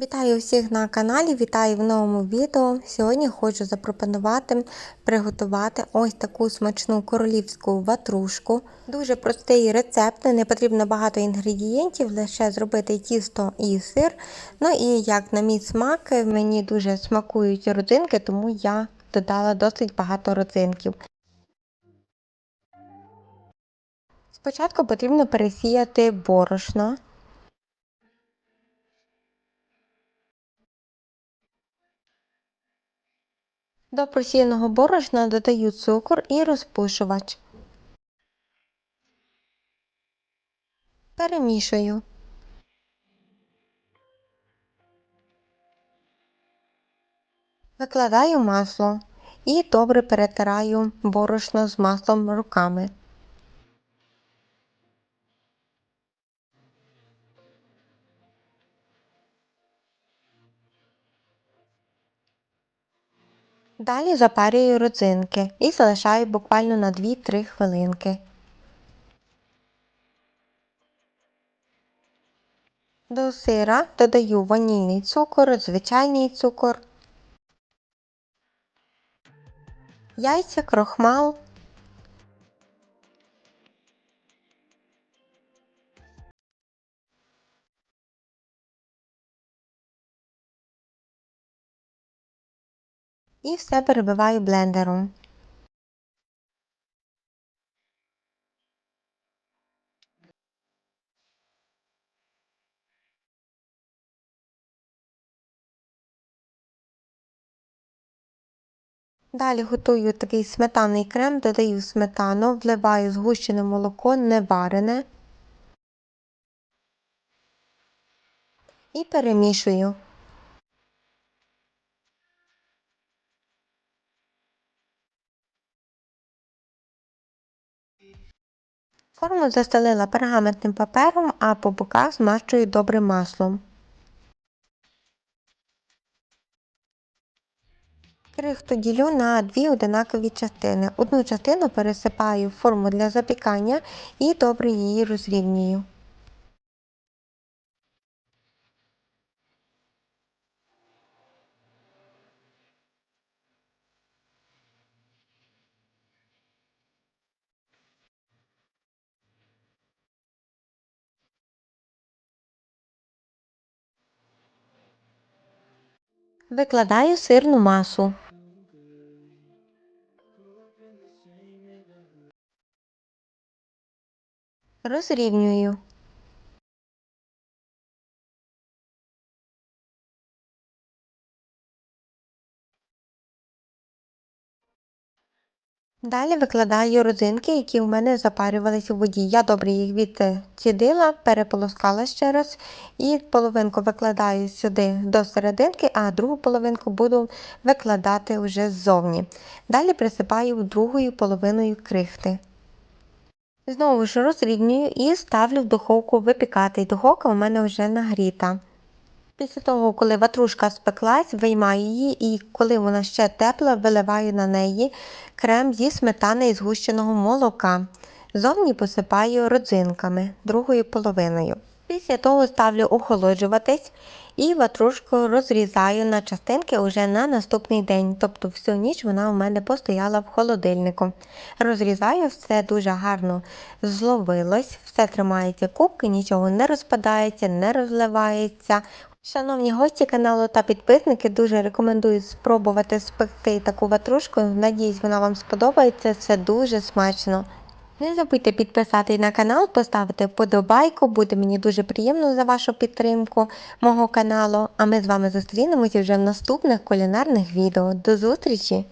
Вітаю всіх на каналі, вітаю в новому відео. Сьогодні хочу запропонувати приготувати ось таку смачну королівську ватрушку. Дуже простий рецепт, не потрібно багато інгредієнтів, лише зробити тісто і сир. Ну і як на мій смак, мені дуже смакують родзинки, тому я додала досить багато родзинків. Спочатку потрібно пересіяти борошно. До просіяного борошна додаю цукор і розпушувач. Перемішую. Викладаю масло і добре перетираю борошно з маслом руками. Далі запарюю родзинки і залишаю буквально на 2-3 хвилинки. До сира додаю ванільний цукор, звичайний цукор, яйця, крохмал. І все перебиваю блендером. Далі готую такий сметанний крем, додаю сметану, вливаю згущене молоко, не варене і перемішую. Форму застелила пергаментним папером, а по боках змащую добрим маслом. Крихту ділю на дві одинакові частини. Одну частину пересипаю в форму для запікання і добре її розрівнюю. Викладаю сирну масу. Розрівнюю. Далі викладаю родзинки, які в мене запарювалися у воді. Я добре їх відцідила, переполоскала ще раз і половинку викладаю сюди до серединки, а другу половинку буду викладати вже ззовні. Далі присипаю другою половиною крихти. Знову ж розрівнюю і ставлю в духовку випікати. Духовка у мене вже нагріта. Після того, коли ватрушка спеклась, виймаю її і коли вона ще тепла, виливаю на неї крем зі сметани і згущеного молока. Зовні посипаю родзинками другою половиною. Після того ставлю охолоджуватись і ватрушку розрізаю на частинки уже на наступний день. Тобто всю ніч вона у мене постояла в холодильнику. Розрізаю, все дуже гарно зловилось, все тримається кубки, нічого не розпадається, не розливається. Шановні гості каналу та підписники, дуже рекомендую спробувати спекти таку ватрушку. Надіюсь, вона вам сподобається. Це дуже смачно. Не забудьте підписати на канал, поставити вподобайку, буде мені дуже приємно за вашу підтримку мого каналу. А ми з вами зустрінемося вже в наступних кулінарних відео. До зустрічі!